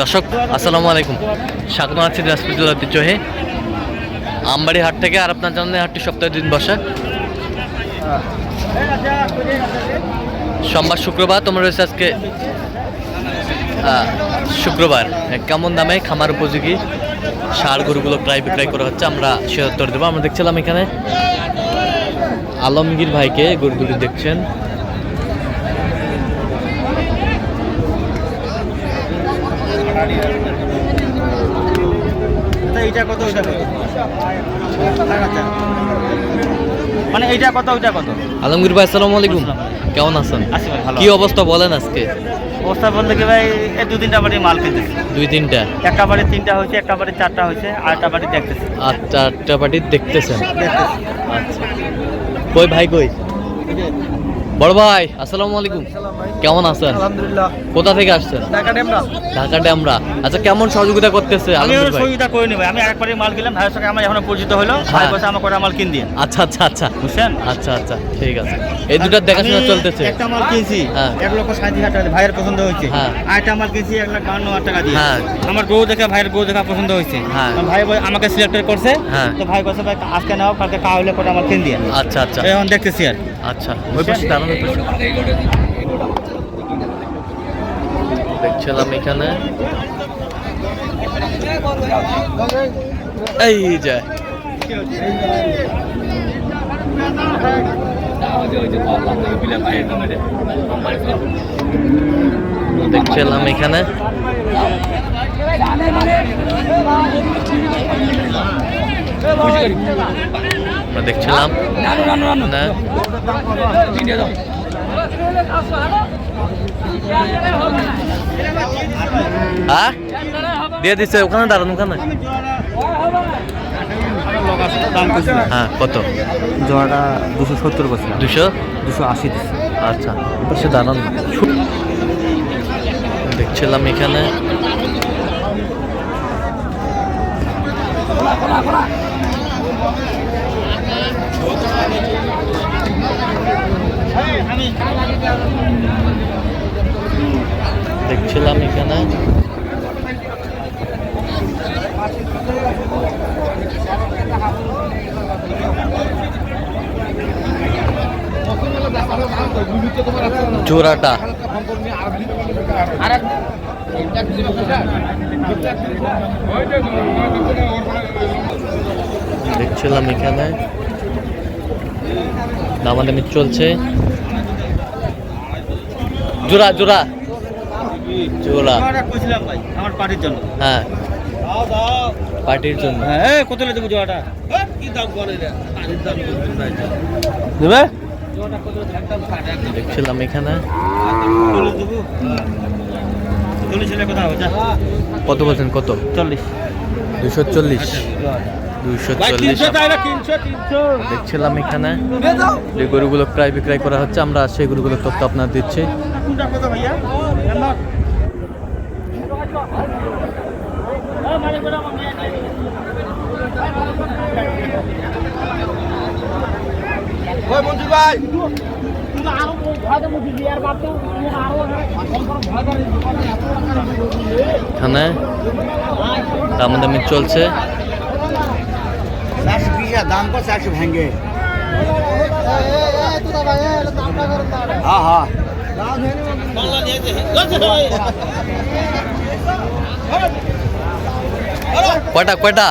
দর্শক, আসসালামু আলাইকুম। স্বাগত আছি দিনাজপুর জেলার ঐতিহ্যহে আমবাড়ি হাট থেকে আর আপনার জানেন হাটটি সপ্তাহে দিন বসে। সোমবার শুক্রবার, তোমার রয়েছে আজকে শুক্রবার। কেমন দামে খামার উপযোগী সার গরুগুলো প্রায় বিক্রয় করা হচ্ছে, আমরা সে উত্তর দেবো। আমরা দেখছিলাম এখানে আলমগীর ভাইকে গরু দুটি দেখছেন। এইটা কত ওইটা কত? আচ্ছা। মানে এইটা কত ওইটা কত? আলমগীর ভাই আসসালামু আলাইকুম। কেমন আছেন? কি অবস্থা বলেন আজকে? অবস্থা বলতে কি ভাই এই দু তিনটা বাড়ি মাল কিনতেছি দুই তিনটা? একটা বাড়ি তিনটা হয়েছে একটা বাড়ি চারটা হয়েছে আর একটা বাড়ি দেখতেছি। আর চারটা পার্টি দেখতেছেন? আচ্ছা। কই ভাই কই? বড় ভাই আসসালামু আলাইকুম। কেমন আছেন? আলহামদুলিল্লাহ। কোথা থেকে আসছেন? টাকা ডেমরা। ঢাকা ড্যামরা আচ্ছা কেমন সহযোগিতা করতেছে আমি সুবিধা করে নিব আমি একবারই মাল গেলাম ভাইয়ের সঙ্গে আমার এখনও পরিচিত হলো ভাই হ্যাঁ। বসে আমার কটা মাল কিন দিয়ে। আচ্ছা আচ্ছা আচ্ছা। বুঝছেন? আচ্ছা আচ্ছা ঠিক আছে। এই দুটার দেখাশোনা চলতেছে? একটা মাল কিনছি হ্যাঁ। এক লক্ষ সাঁত্রিশ হাজার টাকা ভাইয়ের পছন্দ হয়েছে। হ্যাঁ। আর একটা মাল কিনছি এক লাখ বান্ন হাজার টাকা দিয়ে। আমার গরু দেখে ভাইয়ের গরু দেখা পছন্দ হয়েছে। হ্যাঁ। ভাই আমাকে সিলেক্ট করছে। তো ভাই বলছে ভাই আজকে নাও কালকে কা হলে কটা মাল কিন দিয়ে। আচ্ছা আচ্ছা। এখন দেখতেছি আর আচ্ছা ওই পাশে। দেখছিলাম এখানে। এই যে। দেখছিলাম এখানে। আমরা দেখছিলাম। হ্যাঁ? দিয়ে দিচ্ছে ওখানে দাঁড়ান ওখানে। হ্যাঁ কত? জোড়াটা দুশো সত্তর করছে দুশো? দুশো আশি আচ্ছা পাশে দাঁড়ান। দেখছিলাম এখানে। দেখছিলাম এখানে। জোড়াটা। দেখছিলাম এখানে। দামাদামি চলছে। জোড়া জোড়া। জোড়া। জোড়াটা কইছিলাম ভাই আমার পার্টির জন্য হ্যাঁ। পার্টির জন্য। হ্যাঁ জোড়াটা কি দাম করে দেবে? দেখছিলাম এখানে। কত বলছেন? কত? চল্লিশ। দুশো চল্লিশ। দুশো চল্লিশ দেখছিলাম এখানে। যে গরুগুলো প্রায় বিক্রয় করা হচ্ছে আমরা সেই গরুগুলোর তথ্য আপনার দিচ্ছি। কোনটা এখানে দামাদামি চলছে। দাম কত? চারশো ভেঙে হ্যাঁ হ্যাঁ। কয়টা কয়টা?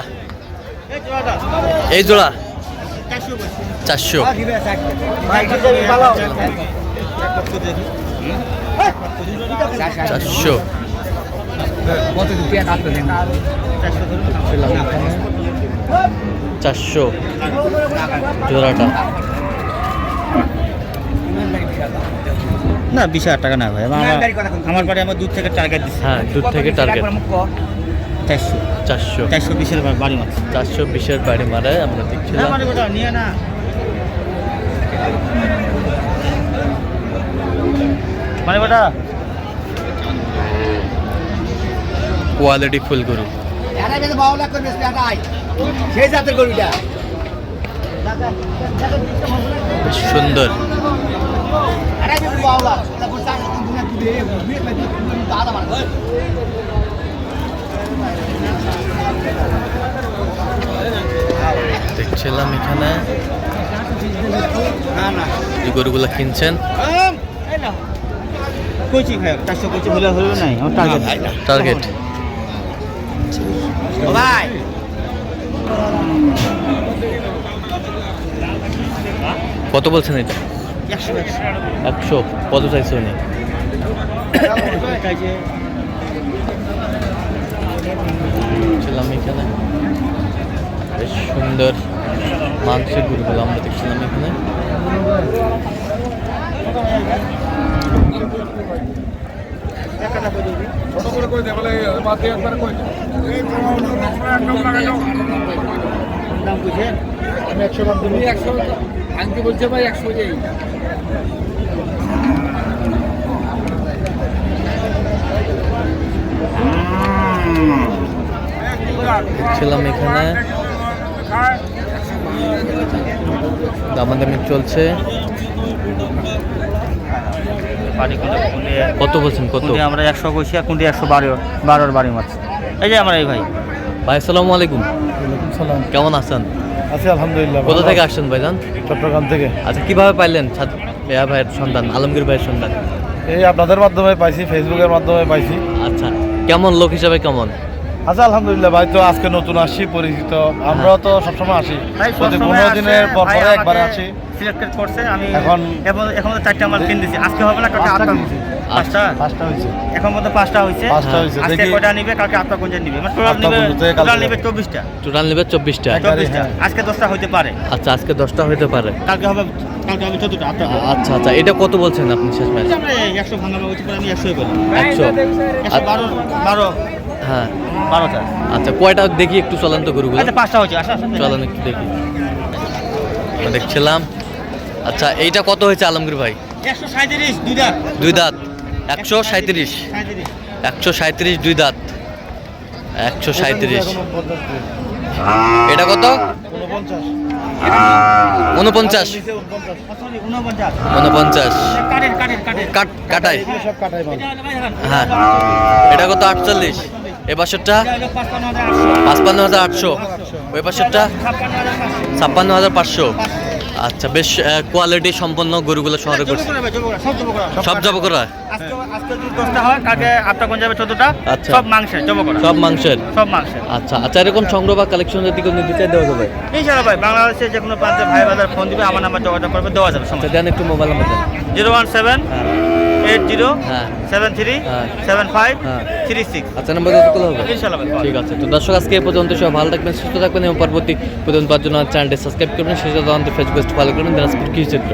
এই জোড়া। চারশো। চারশো। চারশো। জোড়াটা। না বিশ হাজার টাকা না ভাই আমার আমার বাড়ি আমার দূর থেকে টার্গেট দিচ্ছে হ্যাঁ দুধ থেকে টার্গেট চারশো। চারশো। চারশো বিশের বাড়ি মাত্র চারশো বিশের বাড়ি মারায় আমরা দেখছিলাম। নিয়ে না মানে বেটা কোয়ালিটি ফুল গরু। সেই জাতের গরুটা। সুন্দর। কিন্তু দেখছিলাম এখানে। গরুগুলো কিনছেন? টার্গেট কত বলছেন এটা? একশো। কত চাইছে উনি? চাইছে ছিলাম এখানে। বেশ সুন্দর মাংসের গরুগুলো আমরা দেখছিলাম এখানে। আমি ভাই একশো যেই দেখছিলাম এখানে। দামাদামি চলছে। কত বলছেন কত? আমরা একশো কইছি আর কোনটা একশো বারো বারোর বাড়ি মাছ। এই যে আমার এই ভাই। ভাই আসসালামু আলাইকুম। সালাম। কেমন আছেন? আছি আলহামদুলিল্লাহ কোথা থেকে। আসছেন ভাইজান? চট্টগ্রাম থেকে। আচ্ছা কীভাবে পাইলেন বেয়া ভাইয়ের সন্তান আলমগীর ভাইয়ের সন্তান এই আপনাদের মাধ্যমে পাইছি ফেসবুকের মাধ্যমে পাইছি। আচ্ছা কেমন লোক হিসাবে কেমন? আচ্ছা আলহামদুলিল্লাহ ভাই তো আজকে নতুন আসছি পরিচিত। আমরাও তো সবসময় আসি। প্রতি পনেরো দিনের পর পরে একবার আসি। সিলেক্টেড করছে আমি এখন- এখন চারটা মাল কিন দিছি। আজকে হবে না কালকে পাঁচটা আটটা। পাঁচটা? এখন মতো পাঁচটা হয়েছে পাঁচটা হয়েছে আজকে কয়টা নিবে কালকে আটটা কোনটা নিবে? মানে টোটাল নিবে টোটাল নিবে যাবে। চব্বিশটা। টোটাল নেবে চব্বিশটা। এক- চব্বিশটা। হ্যাঁ। আজকে দশটা হইতে পারে। আচ্ছা আজকে দশটা হইতে পারে। কালকে হবে কালকে আটটা। আচ্ছা আচ্ছা এটা কত বলছেন আপনি শেষ ম্যাচ আমরা একশো ভাঙানো হচ্ছে আমি একশোই বলি। একশো। একশো বারো বারো। হ্যাঁ। বারোটা আচ্ছা কয়টা দেখি একটু চলেন তো গরুগুলো। আচ্ছা পাঁচটা হচ্ছে আসা আসা চলেন একটু দেখি। দেখছিলাম। আচ্ছা এইটা কত হয়েছে আলমগীর ভাই? একশো সাঁত্রিশ দুইটা দুই দাঁত। একশো সাঁত্রিশ একশো সাঁত্রিশ দুই দাঁত। একশো সাঁত্রিশ। এটা কত? উনপঞ্চাশ। উনপঞ্চাশ। কাটাই। হ্যাঁ। এটা কত? আটচল্লিশ। এ পাশেরটা? পাঁচপান্ন হাজার আটশো। ওই পাশেরটা? ছাপ্পান্ন হাজার পাঁচশো। আচ্ছা বেশ কোয়ালিটি সম্পন্ন গরুগুলো শহরে করছে সব জব করা। সব আচ্ছা। সব মাংসের? সব মাংসের আচ্ছা আচ্ছা এরকম সংগ্রহ বা কালেকশন যদি কেউ নিতে চাই দেওয়া যাবে? ইনশাআল্লাহ ভাই বাংলাদেশে যে কোনো প্রান্তে ভাই বাজার ফোন দিবে আমার নাম্বার যোগাযোগ করবে দেওয়া যাবে আচ্ছা দেন একটু mobile number zero one seven হ্যাঁ। এইট জিরো হ্যাঁ সেভেন থ্রি হ্যাঁ। সেভেন ফাইভ হ্যাঁ। থ্রি সিক্স আচ্ছা নাম্বার কত হবে ইনশাআল্লাহ ঠিক আছে তো দর্শক আজকে এই পর্যন্ত সব ভালো থাকবেন সুস্থ থাকবেন এবং পরবর্তী পর্যন্ত জন্য চ্যানেলটি সাবস্ক্রাইব করবেন সেটা ফেসবুক ফলো করবেন দিনাজপুর কৃষি চিত্র